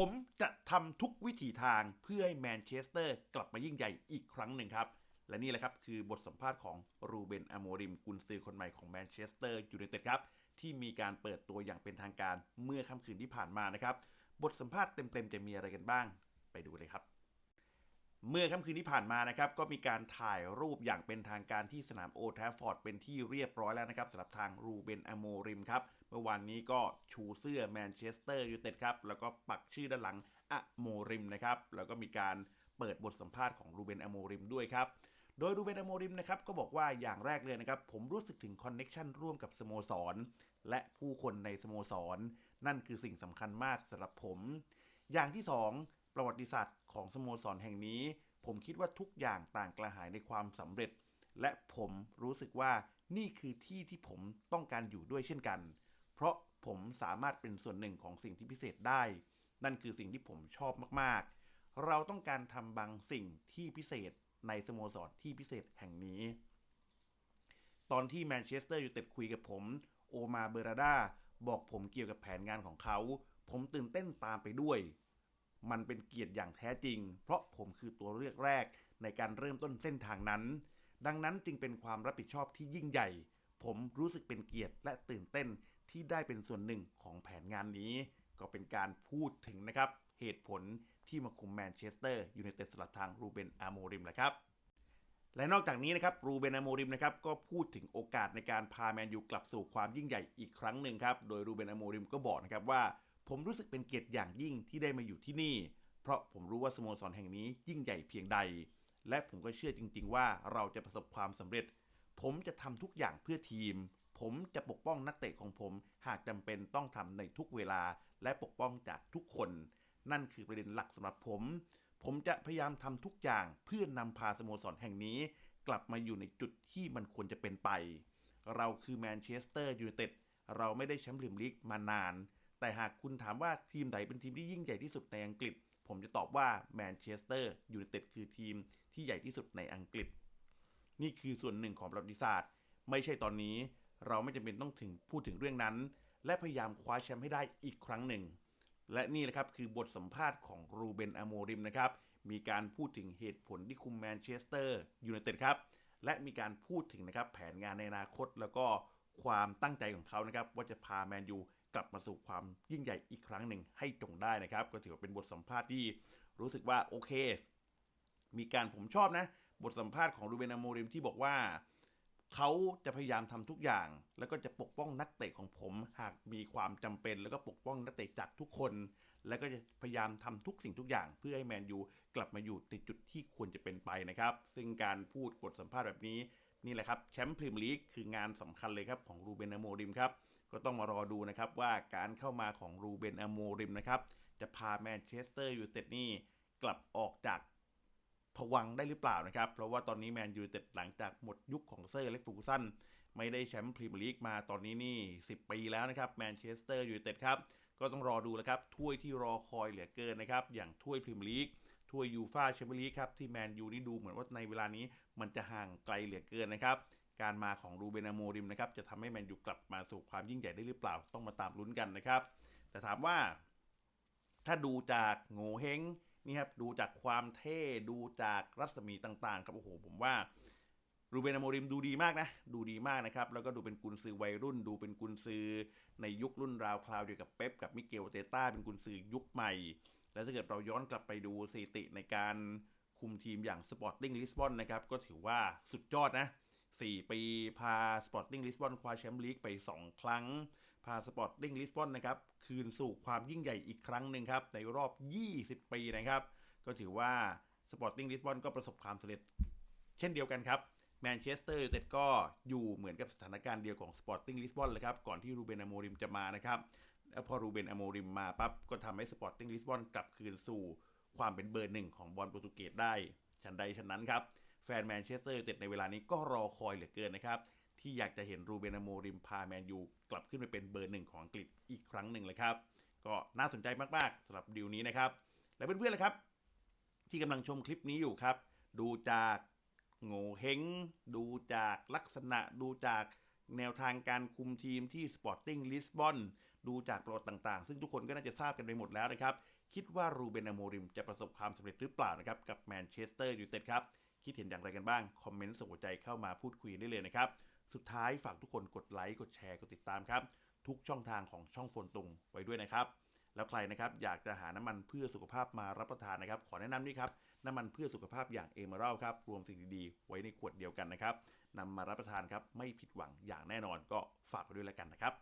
ผมจะทำทุกวิถีทางเพื่อให้แมนเชสเตอร์กลับมายิ่งใหญ่อีกครั้งหนึ่งครับ และนี่แหละครับคือบทสัมภาษณ์ของรูเบนอโมริมกุนซือคนใหม่ของแมนเชสเตอร์ยูไนเต็ดครับ ที่มีการเปิดตัวอย่างเป็นทางการเมื่อค่ำคืนที่ผ่านมานะครับ บทสัมภาษณ์เต็มๆจะมีอะไรกันบ้าง ไปดูเลยครับ เมื่อค่ำคืนที่ผ่านมานะครับก็มีการถ่ายรูปอย่างเป็นทางการที่สนามโอแทฟฟอร์ดเป็นที่เรียบร้อยแล้วนะครับสำหรับทางรูเบนอโมริมครับ เมื่อวานนี้ก็ชูเสื้อแมนเชสเตอร์ยูไนเต็ดครับ แล้วก็ปักชื่อด้านหลังอโมริมนะครับ แล้วก็มีการเปิดบทสัมภาษณ์ของรูเบนอโมริมด้วยครับ โดยรูเบนอโมริมนะครับก็บอกว่าอย่างแรกเลยนะครับ ผมรู้สึกถึงคอนเน็ชันร่วมกับสโมสร และผู้คนในสโมสร นั่นคือสิ่งสำคัญมากสำหรับผม อย่างที่สอง ประวัติศาสตร์ของสโมสรแห่งนี้ ผมคิดว่าทุกอย่างต่างกระหายในความสำเร็จ และผมรู้สึกว่านี่คือที่ที่ผมต้องการอยู่ด้วยเช่นกัน เพราะผมสามารถเป็นส่วนหนึ่งของสิ่งที่พิเศษได้ นั่นคือสิ่งที่ผมชอบมากๆ เราต้องการทำบางสิ่งที่พิเศษในสโมสรที่พิเศษแห่งนี้ ตอนที่แมนเชสเตอร์ยูไนเต็ดคุยกับผม โอมาเบราดาบอกผมเกี่ยวกับแผนงานของเขา ผมตื่นเต้นตามไปด้วย มันเป็นเกียรติอย่างแท้จริง เพราะผมคือตัวเลือกแรกในการเริ่มต้นเส้นทางนั้น ดังนั้นจึงเป็นความรับผิดชอบที่ยิ่งใหญ่ ผมรู้สึกเป็นเกียรติและตื่นเต้นที่ได้เป็นส่วนหนึ่งของแผนงานนี้ ก็เป็นการพูดถึงนะครับ เหตุผลที่มาคุมแมนเชสเตอร์ยูไนเต็ดสลับทางรูเบนอาโมริมแหละครับและนอกจากนี้นะครับรูเบนอาโมริมนะครับก็พูดถึงโอกาสในการพาแมนยูกลับสู่ความยิ่งใหญ่อีกครั้งหนึ่งครับ โดยรูเบนอาโมริมก็บอกนะครับว่า ผมรู้สึกเป็นเกียรติอย่างยิ่งที่ได้มาอยู่ที่นี่ เพราะผมรู้ว่าสโมสรแห่งนี้ยิ่งใหญ่เพียงใด และผมก็เชื่อจริง ๆ ว่าเราจะประสบความสำเร็จ ผมจะทำทุกอย่างเพื่อทีม ผมจะปกป้องนักเตะของผม หากจำเป็นต้องทำในทุกเวลา และปกป้องจากทุกคน นั่นคือประเด็นหลักสำหรับผม ผมจะพยายามทำทุกอย่างเพื่อนำพาสโมสรแห่งนี้ กลับมาอยู่ในจุดที่มันควรจะเป็นไป เราคือแมนเชสเตอร์ยูไนเต็ดเราไม่ได้แชมป์พรีเมียร์ลีกมานาน แต่หากคุณถามว่าทีมไหนเป็นทีมที่ยิ่งใหญ่ที่สุดในอังกฤษ ผมจะตอบว่าแมนเชสเตอร์ยูไนเต็ดคือทีมที่ใหญ่ที่สุดในอังกฤษ นี่คือส่วนหนึ่งของประวัติศาสตร์ ไม่ใช่ตอนนี้ เราไม่จำเป็นต้องถึงพูดถึงเรื่องนั้น และพยายามคว้าแชมป์ให้ได้อีกครั้งหนึ่ง และนี่แหละครับ คือบทสัมภาษณ์ของรูเบนอโมริมนะครับ มีการพูดถึงเหตุผลที่คุมแมนเชสเตอร์ยูไนเต็ดครับและมีการพูดถึงนะครับแผนงานในอนาคต แล้วก็ความตั้งใจของเขานะครับว่าจะพาแมนยู กลับมาสู่ความยิ่งใหญ่อีกครั้งหนึ่งให้จงได้นะครับ ก็ถือว่าเป็นบทสัมภาษณ์ที่รู้สึกว่าโอเค มีการผมชอบนะ บทสัมภาษณ์ของรูเบนอโมริมที่บอกว่าเขาจะพยายามทำทุกอย่าง แล้วก็จะปกป้องนักเตะของผม หากมีความจำเป็น แล้วก็ปกป้องนักเตะจากทุกคน แล้วก็จะพยายามทำทุกสิ่งทุกอย่าง เพื่อให้แมนยูกลับมาอยู่ในจุดที่ควรจะเป็นไปนะครับ ซึ่งการพูดบทสัมภาษณ์แบบนี้นี่แหละครับแชมป์พรีเมียร์ลีกคืองานสำคัญเลยครับของรูเบนอโมริมครับ ก็ต้องมารอดูนะครับว่าการเข้ามาของรูเบนอโมริมนะครับ จะพาแมนเชสเตอร์ยูไนเต็ดนี่กลับออกจากผวังได้หรือเปล่านะครับ เพราะว่าตอนนี้แมนยูไนเต็ดหลังจากหมดยุคของเซอร์เล็กฟูกูสันไม่ได้แชมป์พรีเมียร์ลีกมาตอนนี้นี่ 10 ปีแล้วนะครับแมนเชสเตอร์ยูไนเต็ดครับก็ต้องรอดูแล้วครับถ้วยที่รอคอยเหลือเกินนะครับ อย่างถ้วยพรีเมียร์ลีกถ้วยยูฟ่าแชมเปี้ยนลีกครับที่แมนยูนี่ดูเหมือนว่าในเวลานี้มันจะห่างไกลเหลือเกินนะครับ การมาของรูเบนอโมริมนะครับจะทำให้แมนยูกลับมาสู่ความยิ่งใหญ่ได้หรือเปล่าต้องมาตามลุ้นกันนะครับ แต่ถามว่า ถ้าดูจากโง่เฮงนี่ครับดูจากความเท่ดูจากรัศมีต่างๆครับโอ้โหผมว่ารูเบนอโมริมดูดีมากนะ ดูดีมากนะครับ แล้วก็ดูเป็นกุนซือวัยรุ่น ดูเป็นกุนซือในยุครุ่นราวคราวเดียวกับเป๊ปกับมิเกลเตต้าเป็นกุนซือยุคใหม่ แล้วถ้าเกิดเราย้อนกลับไปดูสถิติในการคุมทีมอย่างสปอร์ติ้งลิสบอนนะครับก็ถือว่าสุดยอดนะ 4 ปี พาสปอร์ติ้งลิสบอนคว้าแชมป์ลีกไป 2 ครั้ง พาสปอร์ติ้งลิสบอนนะครับคืนสู่ความยิ่งใหญ่อีกครั้งหนึ่งครับ ในรอบ 20 ปีนะครับ ก็ถือว่าสปอร์ติ้งลิสบอนก็ประสบความสำเร็จ เช่นเดียวกันครับแมนเชสเตอร์ยูไนเต็ดก็อยู่เหมือนกับสถานการณ์เดียวของสปอร์ติ้งลิสบอนเลยครับ ก่อนที่รูเบนอโมริมจะมานะครับแล้วพอรูเบนอโมริมมาปั๊บก็ทำให้สปอร์ติ้งลิสบอนกลับคืนสู่ความเป็นเบอร์หนึ่งของบอลโปรตุเกสได้ฉันใดฉันนั้นครับ แฟนแมนเชสเตอร์ยูไนเต็ดในเวลานี้ก็รอคอยเหลือเกินนะครับที่อยากจะเห็นรูเบนโมริมพาแมนยูกลับขึ้นไปเป็นเบอร์หนึ่งของอังกฤษอีกครั้งหนึ่งเลยครับ ก็น่าสนใจมากๆสำหรับดีลนี้นะครับ และเพื่อนๆเลยครับ ที่กำลังชมคลิปนี้อยู่ครับ ดูจากโง่เฮงดูจากลักษณะ ดูจากแนวทางการคุมทีมที่ Sporting Lisbon ดูจากประวัติต่างๆ ซึ่งทุกคนก็น่าจะทราบกันไปหมดแล้วนะครับ คิดว่ารูเบนอโมริมจะประสบความสำเร็จหรือเปล่านะครับกับแมนเชสเตอร์ยูไนเต็ดครับ คิดเห็นอย่างไรกันบ้าง คอมเมนต์ส่งหัวใจเข้ามาพูดคุยได้เลยนะครับ สุดท้ายฝากทุกคนกดไลค์ กดแชร์ กดติดตามครับ ทุกช่องทางของช่องโฟนตุงไว้ด้วยนะครับ แล้วใครนะครับอยากจะหาน้ำมันเพื่อสุขภาพมารับประทานนะครับ ขอแนะนำนี่ครับ น้ำมันเพื่อสุขภาพอย่างเอเมอรัลครับ รวมสิ่งดีๆ ไว้ในขวดเดียวกันนะครับนำมารับประทานครับ ไม่ผิดหวังอย่างแน่นอนก็ฝากไว้ด้วยแล้วกันนะครับ